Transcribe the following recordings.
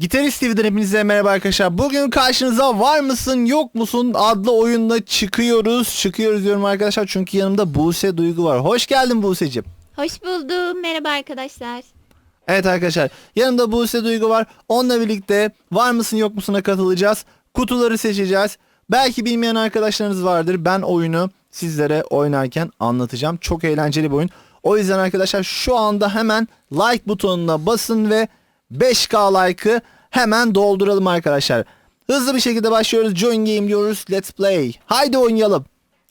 Gitarist TV'den hepinize merhaba arkadaşlar. Bugün karşınıza var mısın yok musun adlı oyunda çıkıyoruz. Çıkıyoruz diyorum arkadaşlar çünkü yanımda Buse Duygu var. Hoş geldin Buse'cim. Hoş buldum. Merhaba arkadaşlar. Evet arkadaşlar yanımda Buse Duygu var. Onunla birlikte var mısın yok musun'a katılacağız. Kutuları seçeceğiz. Belki bilmeyen arkadaşlarınız vardır. Ben oyunu sizlere oynarken anlatacağım. Çok eğlenceli bir oyun. O yüzden arkadaşlar şu anda hemen like butonuna basın ve 5k like'ı hemen dolduralım arkadaşlar. Hızlı bir şekilde başlıyoruz. Join game diyoruz. Let's play. Haydi oynayalım.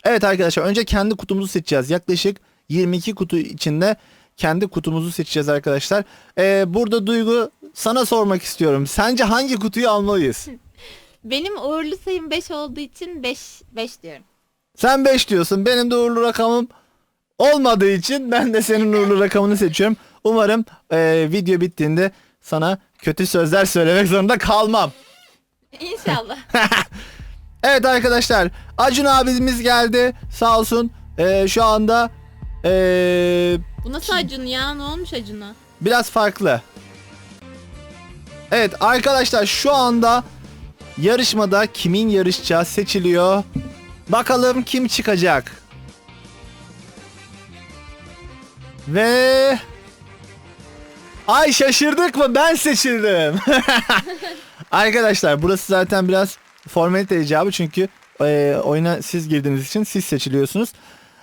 Evet arkadaşlar önce kendi kutumuzu seçeceğiz. Yaklaşık 22 kutu içinde kendi kutumuzu seçeceğiz arkadaşlar. Ee, burada Duygu sana sormak istiyorum. Sence hangi kutuyu almalıyız? Benim uğurlu sayım 5 olduğu için 5 5 diyorum. Sen 5 diyorsun. Benim de uğurlu rakamım olmadığı için ben de senin uğurlu rakamını seçiyorum. Umarım e, video bittiğinde sana kötü sözler söylemek zorunda kalmam. İnşallah. Evet arkadaşlar Acun abimiz geldi sağ olsun. E, şu anda e, Bu nasıl Acun ya? Ne olmuş Acun'a? biraz farklı. Evet arkadaşlar şu anda yarışmada kimin yarışacağı seçiliyor. Bakalım kim çıkacak. Ve Ay şaşırdık mı? Ben seçildim. arkadaşlar burası zaten biraz formalite icabı çünkü e, oyuna siz girdiğiniz için siz seçiliyorsunuz.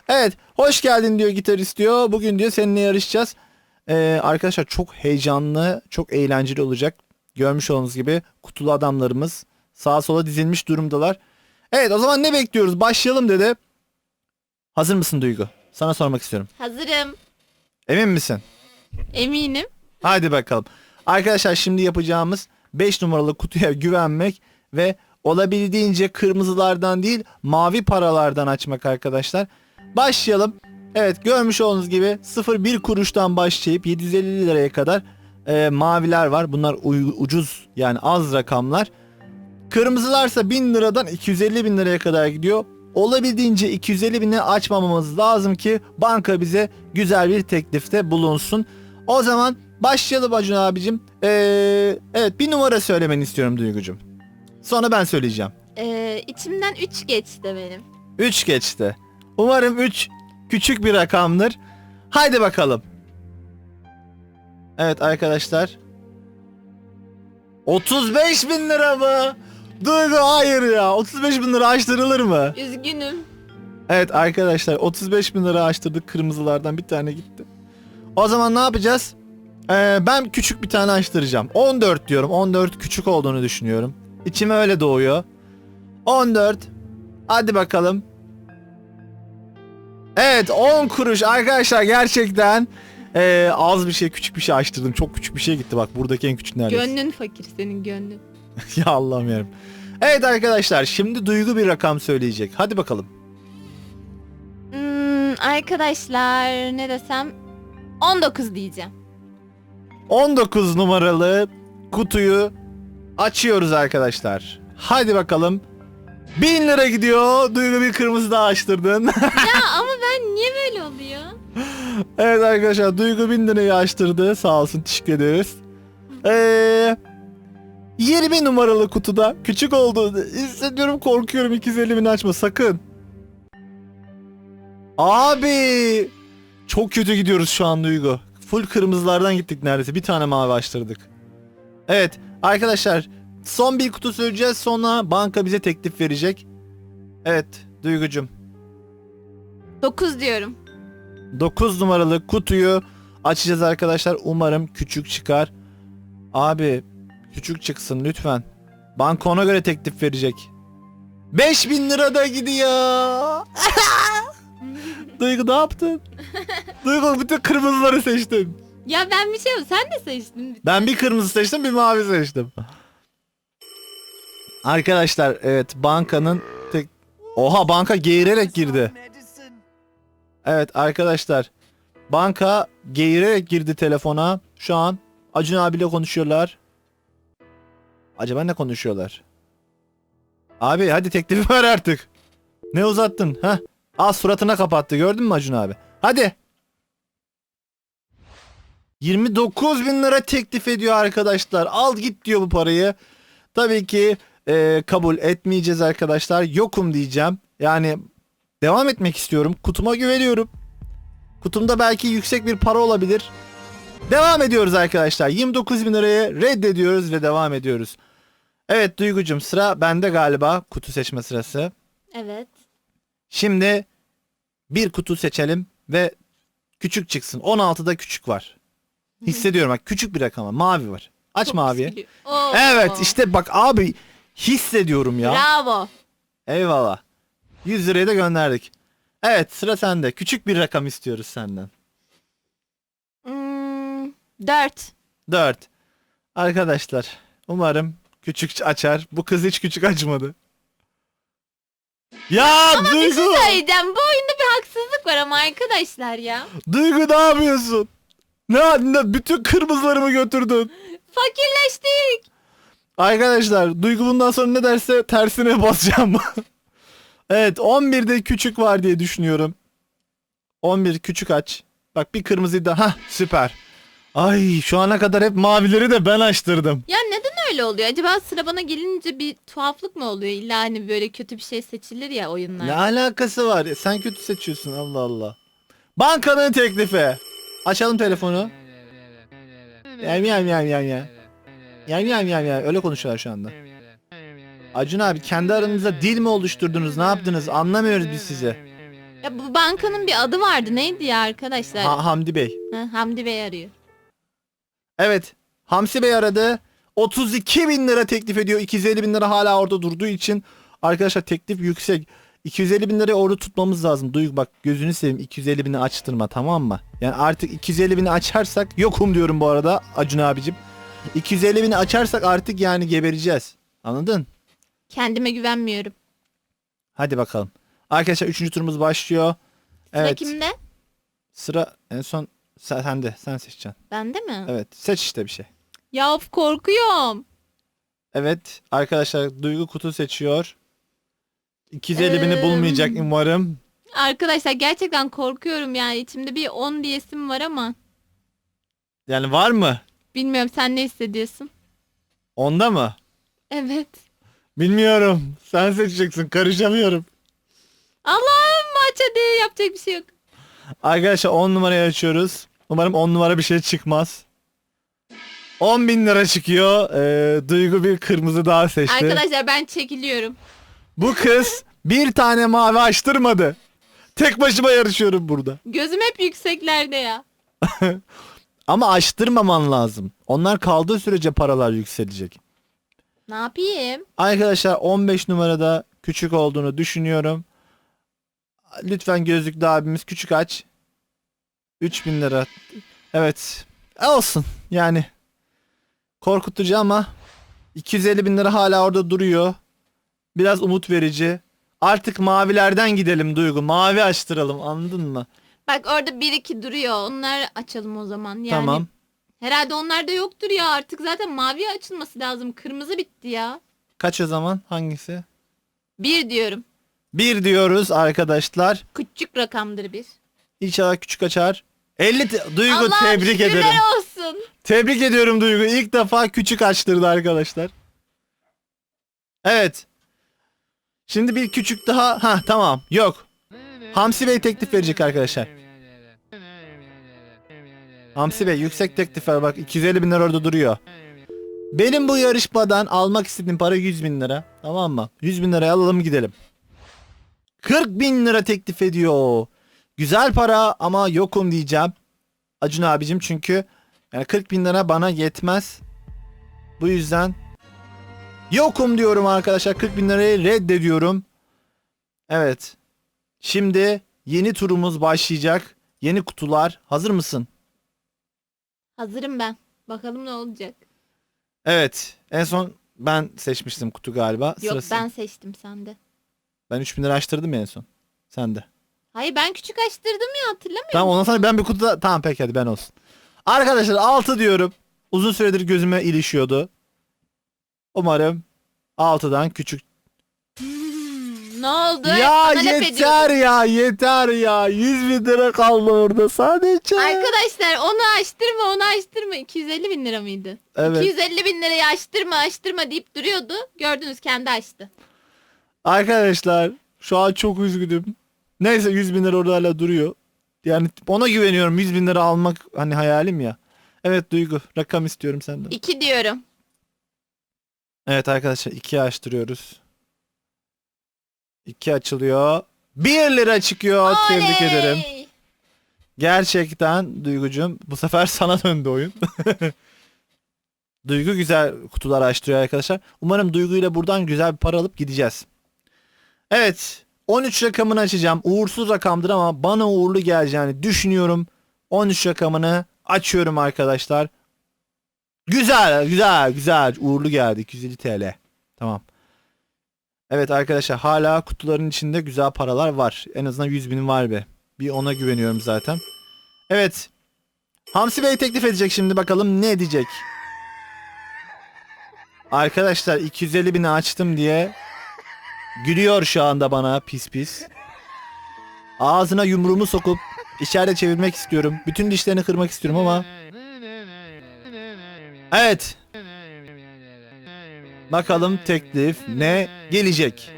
Evet hoş geldin diyor gitarist diyor. Bugün diyor seninle yarışacağız. Ee, arkadaşlar çok heyecanlı, çok eğlenceli olacak. Görmüş olduğunuz gibi kutulu adamlarımız sağa sola dizilmiş durumdalar. Evet o zaman ne bekliyoruz? Başlayalım dedi. Hazır mısın Duygu? Sana sormak istiyorum. Hazırım. Emin misin? Eminim. Hadi bakalım. Arkadaşlar şimdi yapacağımız 5 numaralı kutuya güvenmek ve olabildiğince kırmızılardan değil mavi paralardan açmak arkadaşlar. Başlayalım. Evet görmüş olduğunuz gibi 0-1 kuruştan başlayıp 750 liraya kadar e, maviler var. Bunlar ucuz yani az rakamlar. Kırmızılarsa 1000 liradan 250 bin liraya kadar gidiyor. Olabildiğince 250 bini açmamamız lazım ki banka bize güzel bir teklifte bulunsun. O zaman başlayalım Acun abicim. Ee, evet bir numara söylemeni istiyorum Duygucum. Sonra ben söyleyeceğim. Ee, içimden 3 geçti benim. 3 geçti. Umarım 3 küçük bir rakamdır. Haydi bakalım. Evet arkadaşlar. 35 bin lira mı? Duygu hayır ya. 35 bin lira açtırılır mı? Üzgünüm. Evet arkadaşlar 35 bin lira açtırdık kırmızılardan bir tane gitti. O zaman ne yapacağız? Ee, ben küçük bir tane açtıracağım. 14 diyorum. 14 küçük olduğunu düşünüyorum. İçime öyle doğuyor. 14. Hadi bakalım. Evet 10 kuruş arkadaşlar gerçekten ee, az bir şey küçük bir şey açtırdım. Çok küçük bir şey gitti bak buradaki en küçük neredeyse. Gönlün fakir senin gönlün. ya Allah'ım yarabbim. Evet arkadaşlar şimdi Duygu bir rakam söyleyecek. Hadi bakalım. Hmm, arkadaşlar ne desem 19 diyeceğim. 19 numaralı kutuyu açıyoruz arkadaşlar. Hadi bakalım. 1000 lira gidiyor. Duygu bir kırmızı daha açtırdın. ya ama ben niye böyle oluyor? evet arkadaşlar Duygu 1000 lirayı açtırdı. Sağ olsun teşekkür ederiz. Ee, 20 numaralı kutuda küçük oldu. Hissediyorum korkuyorum 250 bin açma sakın. Abi çok kötü gidiyoruz şu an Duygu. Full kırmızılardan gittik neredeyse. Bir tane mavi açtırdık. Evet arkadaşlar son bir kutu söyleyeceğiz sonra banka bize teklif verecek. Evet Duygucum 9 diyorum. 9 numaralı kutuyu açacağız arkadaşlar. Umarım küçük çıkar. Abi küçük çıksın lütfen. Banka ona göre teklif verecek. 5000 lira da gidiyor. Duygu ne yaptın? Duygu bütün kırmızıları seçtin. Ya ben bir şey sen de seçtin. Ben bir kırmızı seçtim bir mavi seçtim. Arkadaşlar evet bankanın tek... Oha banka geğirerek girdi. Evet arkadaşlar. Banka geğirerek girdi telefona. Şu an Acun abiyle konuşuyorlar. Acaba ne konuşuyorlar? Abi hadi teklifi ver artık. Ne uzattın? ha? Az suratına kapattı gördün mü Acun abi? Hadi. 29 bin lira teklif ediyor arkadaşlar. Al git diyor bu parayı. Tabii ki e, kabul etmeyeceğiz arkadaşlar. Yokum diyeceğim. Yani devam etmek istiyorum. Kutuma güveniyorum. Kutumda belki yüksek bir para olabilir. Devam ediyoruz arkadaşlar. 29 bin lirayı reddediyoruz ve devam ediyoruz. Evet Duygucum sıra bende galiba kutu seçme sırası. Evet. Şimdi bir kutu seçelim ve küçük çıksın. 16'da küçük var. Hissediyorum bak küçük bir rakam var. Mavi var. Aç maviye. Oo. Evet işte bak abi hissediyorum ya. Bravo. Eyvallah. 100 lirayı da gönderdik. Evet sıra sende. Küçük bir rakam istiyoruz senden. Hmm, 4. 4. Arkadaşlar umarım küçük açar. Bu kız hiç küçük açmadı. Ya Bir Duygu! şey söyleyeceğim. Bu oyunda bir haksızlık var ama arkadaşlar ya. Duygu ne yapıyorsun? Ne, ne bütün kırmızılarımı götürdün. Fakirleştik. Arkadaşlar Duygu bundan sonra ne derse tersine basacağım. evet 11'de küçük var diye düşünüyorum. 11 küçük aç. Bak bir kırmızıyı da. Hah süper. Ay şu ana kadar hep mavileri de ben açtırdım. Ya neden öyle oluyor? Acaba sıra bana gelince bir tuhaflık mı oluyor? İlla hani böyle kötü bir şey seçilir ya oyunlar. Ne alakası var? Sen kötü seçiyorsun Allah Allah. Bankanın teklifi. Açalım telefonu. Yam yam yam yam yam. Yam yam yam yam. Öyle konuşuyorlar şu anda. Acun abi kendi aranızda dil mi oluşturdunuz? Ne yaptınız? Anlamıyoruz biz sizi. Ya bu bankanın bir adı vardı. Neydi ya arkadaşlar? Ha, Hamdi Bey. Ha, Hamdi Bey arıyor. Evet. Hamsi Bey aradı. 32 bin lira teklif ediyor. 250 bin lira hala orada durduğu için. Arkadaşlar teklif yüksek. 250 bin lirayı orada tutmamız lazım. Duygu bak gözünü seveyim 250 bini açtırma tamam mı? Yani artık 250 bini açarsak yokum diyorum bu arada Acun abicim. 250 bini açarsak artık yani gebereceğiz. Anladın? Kendime güvenmiyorum. Hadi bakalım. Arkadaşlar 3. turumuz başlıyor. Sıra Evet. kimde? Sıra en son sen, sende. Sen seçeceksin. Bende mi? Evet. Seç işte bir şey. Ya of korkuyorum. Evet arkadaşlar Duygu kutu seçiyor. 250 bini Eee, bulmayacak umarım. Arkadaşlar gerçekten korkuyorum yani. İçimde bir 10 diyesim var ama. Yani var mı? Bilmiyorum sen ne hissediyorsun? Onda mı? Evet. Bilmiyorum. Sen seçeceksin. Karışamıyorum. Allah'ım aç hadi yapacak bir şey yok. Arkadaşlar 10 numarayı açıyoruz. Umarım 10 numara bir şey çıkmaz. 10 bin lira çıkıyor. Ee, Duygu bir kırmızı daha seçti. Arkadaşlar ben çekiliyorum. Bu kız bir tane mavi açtırmadı. Tek başıma yarışıyorum burada. Gözüm hep yükseklerde ya. Ama açtırmaman lazım. Onlar kaldığı sürece paralar yükselecek. Ne yapayım? Arkadaşlar 15 numarada küçük olduğunu düşünüyorum. Lütfen gözlüklü abimiz küçük aç. 3000 lira. Evet. E, Olsun yani. Korkutucu ama 250 bin lira hala orada duruyor. Biraz umut verici. Artık mavilerden gidelim Duygu. Mavi açtıralım anladın mı? Bak orada 1-2 duruyor. Onları açalım o zaman. Yani Tamam. Herhalde onlarda yoktur ya. Artık zaten mavi açılması lazım. Kırmızı bitti ya. Kaç o zaman? Hangisi? 1 diyorum. Bir diyoruz arkadaşlar. Küçük rakamdır bir. İnşallah küçük açar. 50 te- Duygu Allah'ım tebrik şükürler ederim. olsun. Tebrik ediyorum Duygu. İlk defa küçük açtırdı arkadaşlar. Evet. Şimdi bir küçük daha. Ha tamam. Yok. Hamsi Bey teklif verecek arkadaşlar. Hamsi Bey yüksek teklif ver bak 250 bin lira orada duruyor. Benim bu yarışmadan almak istediğim para 100 bin lira. Tamam mı? 100 bin liraya alalım gidelim. 40 bin lira teklif ediyor. Güzel para ama yokum diyeceğim. Acun abicim çünkü yani 40 bin lira bana yetmez. Bu yüzden yokum diyorum arkadaşlar. 40 bin lirayı reddediyorum. Evet. Şimdi yeni turumuz başlayacak. Yeni kutular. Hazır mısın? Hazırım ben. Bakalım ne olacak. Evet. En son ben seçmiştim kutu galiba. Yok Sırası. ben seçtim sende. Ben 3000 lira açtırdım ya en son. Sen de. Hayır ben küçük açtırdım ya hatırlamıyor Tamam ondan sonra ben bir kutuda... Tamam peki hadi ben olsun. Arkadaşlar 6 diyorum. Uzun süredir gözüme ilişiyordu. Umarım 6'dan küçük musun? Ne oldu? Ya laf yeter ediyordun. ya yeter ya. 100 bin lira kaldı orada sadece. Arkadaşlar onu açtırma onu açtırma. 250 bin lira mıydı? Evet. 250 bin lirayı açtırma açtırma deyip duruyordu. Gördünüz kendi açtı. Arkadaşlar şu an çok üzgünüm. Neyse 100 bin lira orada hala duruyor. Yani ona güveniyorum 100 bin lira almak hani hayalim ya. Evet Duygu rakam istiyorum senden. 2 diyorum. Evet arkadaşlar 2 açtırıyoruz. 2 açılıyor. 1 lira çıkıyor. Tebrik Oley! ederim. Gerçekten Duygucum bu sefer sana döndü oyun. Duygu güzel kutular açtırıyor arkadaşlar. Umarım Duygu ile buradan güzel bir para alıp gideceğiz. Evet 13 rakamını açacağım. Uğursuz rakamdır ama bana uğurlu geleceğini düşünüyorum. 13 rakamını açıyorum arkadaşlar. Güzel güzel güzel uğurlu geldi 250 TL. Tamam. Evet arkadaşlar hala kutuların içinde güzel paralar var. En azından 100 bin var be. Bir ona güveniyorum zaten. Evet. Hamsi Bey teklif edecek şimdi bakalım ne edecek. Arkadaşlar 250 bini açtım diye gülüyor şu anda bana pis pis. Ağzına yumruğumu sokup içeride çevirmek istiyorum. Bütün dişlerini kırmak istiyorum ama. Evet. Bakalım teklif ne gelecek.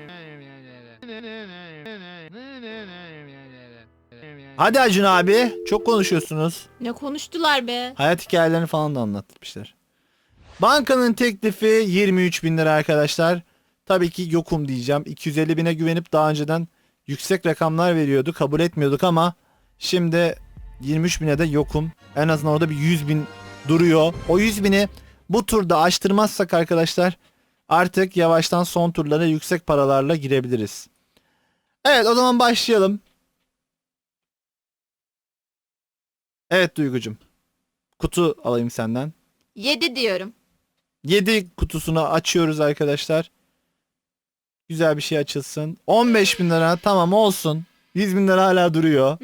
Hadi Acun abi. Çok konuşuyorsunuz. Ne konuştular be? Hayat hikayelerini falan da anlatmışlar. Bankanın teklifi 23 bin lira arkadaşlar. Tabii ki yokum diyeceğim. 250 bine güvenip daha önceden yüksek rakamlar veriyordu. Kabul etmiyorduk ama şimdi 23 bine de yokum. En azından orada bir 100 bin duruyor. O 100 bini bu turda açtırmazsak arkadaşlar artık yavaştan son turlara yüksek paralarla girebiliriz. Evet o zaman başlayalım. Evet Duygucum. Kutu alayım senden. 7 diyorum. 7 kutusunu açıyoruz arkadaşlar. Güzel bir şey açılsın. 15 bin lira tamam olsun. 100 bin lira hala duruyor.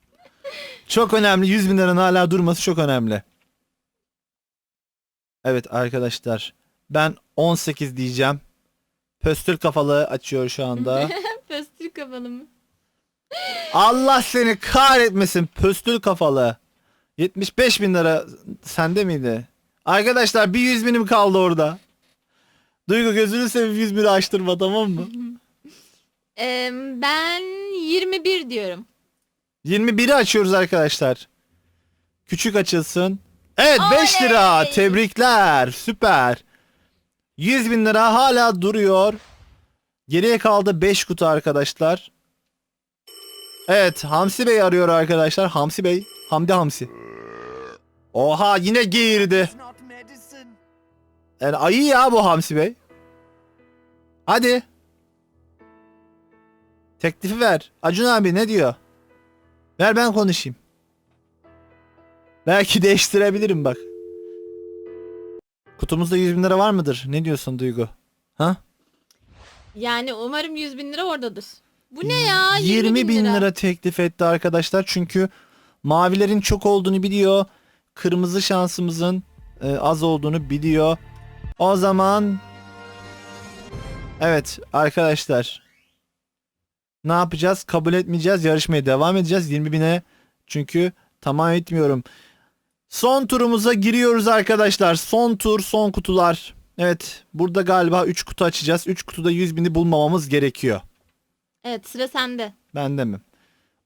çok önemli. 100 bin liranın hala durması çok önemli. Evet arkadaşlar. Ben 18 diyeceğim. Pöstül kafalı açıyor şu anda. Pöstül kafalı mı? Allah seni kahretmesin pöstül kafalı. 75 bin lira sende miydi? Arkadaşlar bir 100 binim kaldı orada. Duygu gözünü seveyim 100 bini açtırma tamam mı? Ee, ben 21 diyorum. 21'i açıyoruz arkadaşlar. Küçük açılsın. Evet 5 lira tebrikler süper. 100 bin lira hala duruyor. Geriye kaldı 5 kutu arkadaşlar. Evet Hamsi Bey arıyor arkadaşlar. Hamsi Bey. Hamdi Hamsi. Oha yine geğirdi. Yani ayı ya bu Hamsi Bey. Hadi. Teklifi ver. Acun abi ne diyor? Ver ben konuşayım. Belki değiştirebilirim bak. Kutumuzda 100 bin lira var mıdır? Ne diyorsun Duygu? Ha? Yani umarım 100 bin lira oradadır. Bu ne ya? 20 bin lira. teklif etti arkadaşlar. Çünkü mavilerin çok olduğunu biliyor. Kırmızı şansımızın e, az olduğunu biliyor. O zaman Evet arkadaşlar. Ne yapacağız? Kabul etmeyeceğiz. Yarışmaya devam edeceğiz. 20 bine çünkü tamam etmiyorum. Son turumuza giriyoruz arkadaşlar. Son tur, son kutular. Evet, burada galiba 3 kutu açacağız. 3 kutuda 100 bini bulmamamız gerekiyor. Evet sıra sende. Ben de mi?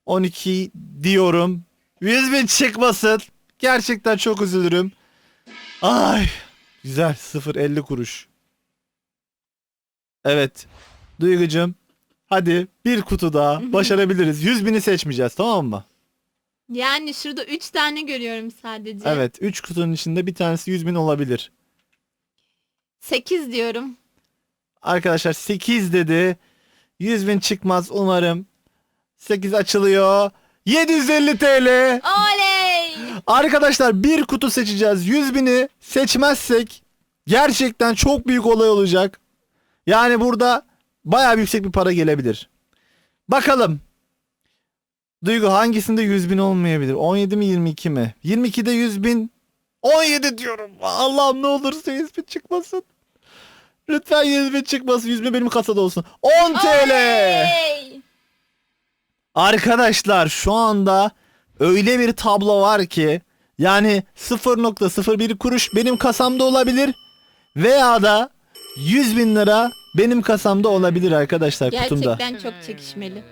12 diyorum. 100 bin çıkmasın. Gerçekten çok üzülürüm. Ay. Güzel. 0.50 kuruş. Evet. Duygucum. Hadi bir kutu daha. Başarabiliriz. 100 bini seçmeyeceğiz tamam mı? Yani şurada 3 tane görüyorum sadece. Evet. 3 kutunun içinde bir tanesi 100 bin olabilir. 8 diyorum. Arkadaşlar 8 dedi. 100 bin çıkmaz umarım. 8 açılıyor. 750 TL. Oley! Arkadaşlar bir kutu seçeceğiz. 100 bini seçmezsek gerçekten çok büyük olay olacak. Yani burada bayağı yüksek bir para gelebilir. Bakalım. Duygu hangisinde 100 bin olmayabilir? 17 mi 22 mi? 22'de 100 bin. 17 diyorum. Allah'ım ne olursa 100 bin çıkmasın. Lütfen 100 bin çıkmasın. 100 bin benim kasada olsun. 10 TL. Oley! Arkadaşlar şu anda öyle bir tablo var ki yani 0.01 kuruş benim kasamda olabilir veya da 100 bin lira benim kasamda olabilir arkadaşlar kutumda. Gerçekten çok çekişmeli.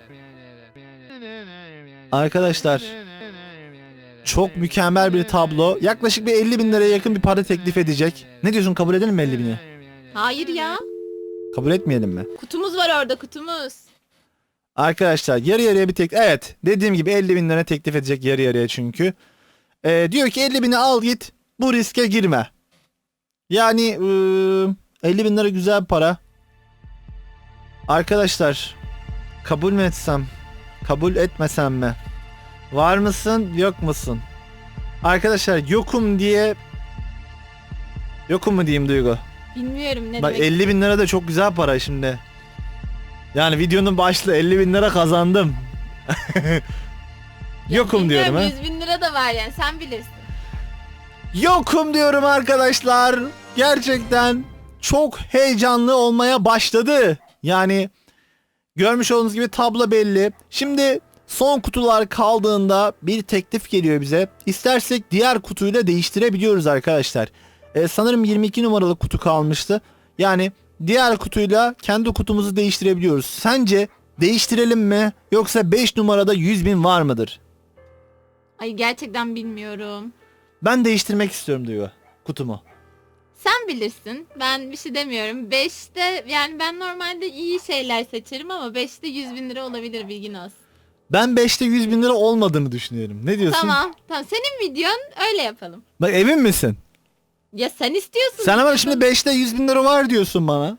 Arkadaşlar çok mükemmel bir tablo. Yaklaşık bir 50 bin liraya yakın bir para teklif edecek. Ne diyorsun kabul edelim mi 50 bini? Hayır ya. Kabul etmeyelim mi? Kutumuz var orada kutumuz. Arkadaşlar yarı yarıya bir tek evet dediğim gibi 50 bin lira teklif edecek yarı yarıya çünkü. Ee, diyor ki 50 bini al git bu riske girme. Yani ıı, 50 bin lira güzel para. Arkadaşlar kabul mü etsem kabul etmesem mi? Var mısın yok musun? Arkadaşlar yokum diye yokum mu diyeyim Duygu? Bilmiyorum ne Bak demek. 50 bin lira da çok güzel para şimdi. Yani videonun başlığı 50 bin lira kazandım. Yokum diyorum ha. 100 bin lira da var yani sen bilirsin. Yokum diyorum arkadaşlar. Gerçekten çok heyecanlı olmaya başladı. Yani görmüş olduğunuz gibi tablo belli. Şimdi son kutular kaldığında bir teklif geliyor bize. İstersek diğer kutuyla değiştirebiliyoruz arkadaşlar. Ee, sanırım 22 numaralı kutu kalmıştı. Yani diğer kutuyla kendi kutumuzu değiştirebiliyoruz. Sence değiştirelim mi yoksa 5 numarada 100 bin var mıdır? Ay gerçekten bilmiyorum. Ben değiştirmek istiyorum diyor kutumu. Sen bilirsin. Ben bir şey demiyorum. 5'te yani ben normalde iyi şeyler seçerim ama 5'te 100 bin lira olabilir bilgin olsun. Ben 5'te 100 bin lira olmadığını düşünüyorum. Ne diyorsun? Tamam. Tamam. Senin videon öyle yapalım. Bak emin misin? Ya sen istiyorsun. Sen ama şimdi 5'te 100 bin lira var diyorsun bana.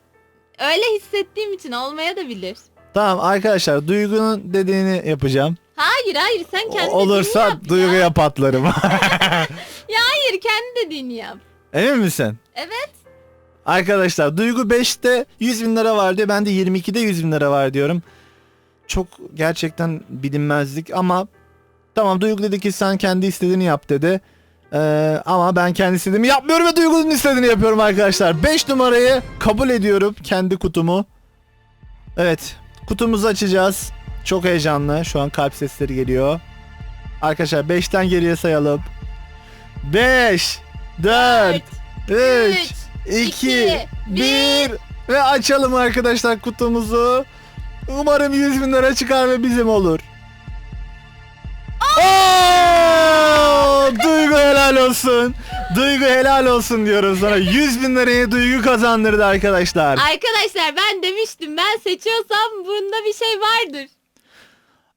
Öyle hissettiğim için olmaya da bilir. Tamam arkadaşlar Duygu'nun dediğini yapacağım. Hayır hayır sen kendi dediğini Olursa yap ya. Duygu'ya patlarım. Hayır kendi dediğini yap. emin misin? Evet. Arkadaşlar Duygu 5'te 100 bin lira var diyor. Ben de 22'de 100 bin lira var diyorum. Çok gerçekten bilinmezlik ama tamam Duygu dedi ki sen kendi istediğini yap dedi. Ee, ama ben kendi istediğimi yapmıyorum ve Duygu'nun istediğini yapıyorum arkadaşlar. 5 numarayı kabul ediyorum kendi kutumu. Evet kutumuzu açacağız. Çok heyecanlı. Şu an kalp sesleri geliyor. Arkadaşlar 5'ten geriye sayalım. 5 4 3 2 iki, 1 bir. ve açalım arkadaşlar kutumuzu. Umarım 100 bin lira çıkar ve bizim olur. Olsun. Duygu helal olsun diyorum sana. 100 bin lirayı Duygu kazandırdı arkadaşlar. Arkadaşlar ben demiştim ben seçiyorsam bunda bir şey vardır.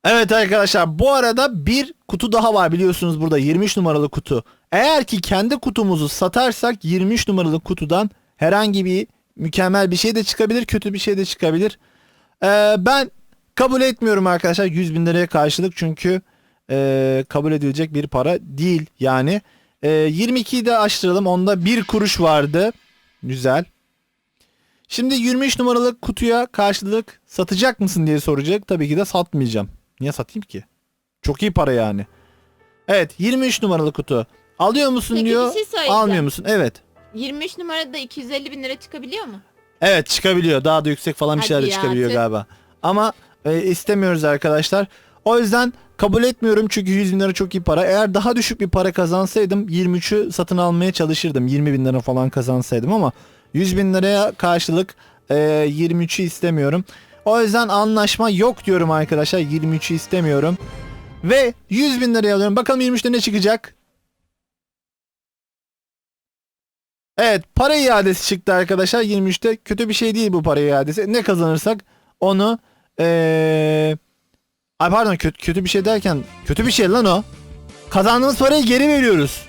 Evet arkadaşlar bu arada bir kutu daha var biliyorsunuz burada 23 numaralı kutu. Eğer ki kendi kutumuzu satarsak 23 numaralı kutudan herhangi bir mükemmel bir şey de çıkabilir kötü bir şey de çıkabilir. Ee, ben kabul etmiyorum arkadaşlar 100 bin liraya karşılık çünkü e, kabul edilecek bir para değil yani. E, 22'yi de açtıralım onda bir kuruş vardı. Güzel. Şimdi 23 numaralı kutuya karşılık satacak mısın diye soracak. Tabii ki de satmayacağım. Niye satayım ki? Çok iyi para yani. Evet 23 numaralı kutu. Alıyor musun Peki, diyor. bir şey söyleyeceğim. almıyor musun? Evet. 23 numarada 250 bin lira çıkabiliyor mu? Evet çıkabiliyor. Daha da yüksek falan bir Hadi şeyler de ya, çıkabiliyor tüh. galiba. Ama e, istemiyoruz arkadaşlar. O yüzden kabul etmiyorum çünkü 100 bin lira çok iyi para. Eğer daha düşük bir para kazansaydım 23'ü satın almaya çalışırdım. 20 bin lira falan kazansaydım ama 100 bin liraya karşılık e, 23'ü istemiyorum. O yüzden anlaşma yok diyorum arkadaşlar. 23'ü istemiyorum. Ve 100 bin liraya alıyorum. Bakalım 23'te ne çıkacak? Evet para iadesi çıktı arkadaşlar 23'te. Kötü bir şey değil bu para iadesi. Ne kazanırsak onu ee... Ay pardon kötü, kötü bir şey derken kötü bir şey lan o. Kazandığımız parayı geri veriyoruz.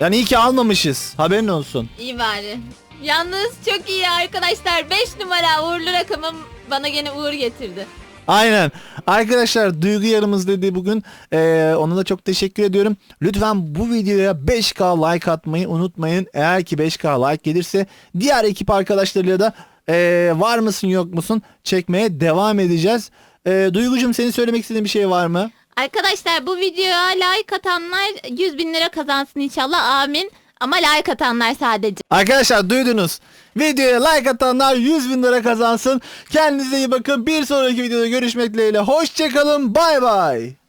Yani iyi ki almamışız. Haberin olsun. İyi bari. Yalnız çok iyi arkadaşlar. 5 numara uğurlu rakamım bana gene uğur getirdi. Aynen. Arkadaşlar Duygu yarımız dedi bugün. Ee, ona da çok teşekkür ediyorum. Lütfen bu videoya 5K like atmayı unutmayın. Eğer ki 5K like gelirse diğer ekip arkadaşlarıyla da ee, var mısın yok musun çekmeye devam edeceğiz. Ee, Duygucum senin söylemek istediğin bir şey var mı? Arkadaşlar bu videoya like atanlar 100 bin lira kazansın inşallah amin. Ama like atanlar sadece. Arkadaşlar duydunuz. Videoya like atanlar 100 bin lira kazansın. Kendinize iyi bakın. Bir sonraki videoda görüşmek dileğiyle. Hoşçakalın. Bay bay.